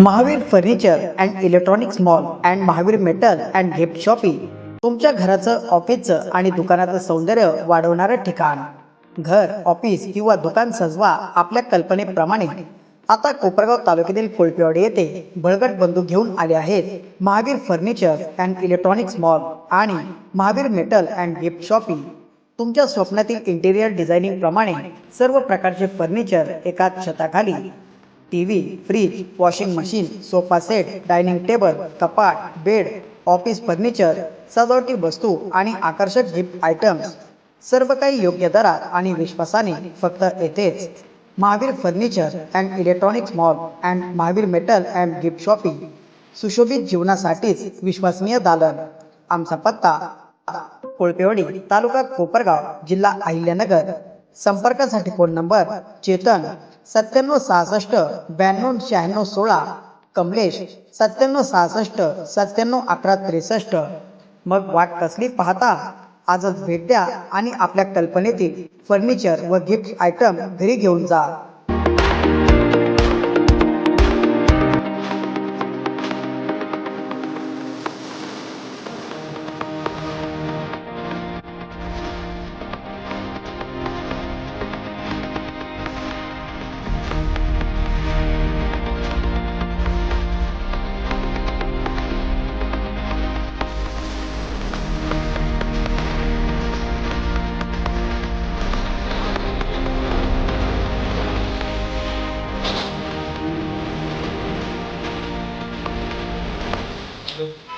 Mahavir furniture and electronics mall and Mahavir metal and gift shopping तुमच्या घराचं ऑफिसचं आणि दुकानाचं सौंदर्य वाढवणारं ठिकाण. घर ऑफिस किंवा दुकान सजवा आपल्या कल्पनेप्रमाणे. आता कोपरगाव तालुक्यातील कोळपेवाडी येथे बळगट बंधू घेऊन आले आहेत Mahavir furniture and electronics mall आणि Mahavir metal and gift shopping तुमच्या स्वप्नातील इंटेरियर डिझायनिंग प्रमाणे सर्व प्रकारचे फर्निचर एकाच छताखाली. TV fridge washing machine sofa set dining table कपाट बेड ऑफिस फर्निचर सजावटी वस्तू आणि आकर्षक गिफ्ट आयटम्स. सर्व काही योग्य दरात आणि विश्वासाने फक्त येथेच Mahavir furniture and electronics mall and Mahavir metal and gift shopping. सुशोभित जीवनासाठीच विश्वसनीय दालन. आमचा पत्ता कोळपेवाडी तालुका कोपरगाव जिल्हा अहिल्यानगर. संपर्कासाठी फोन नंबर चेतन सत्त्याण्णव सहासष्ट ब्याण्णव शहाण्णव सोळा. कमलेश सत्त्याण्णव सहासष्ट सत्त्याण्णव अकरा त्रेसष्ट. मग वाट कसली पाहता? आजच भेट द्या आणि आपल्या कल्पनेतील फर्निचर व गिफ्ट आयटम घरी घेऊन जा. Obrigado.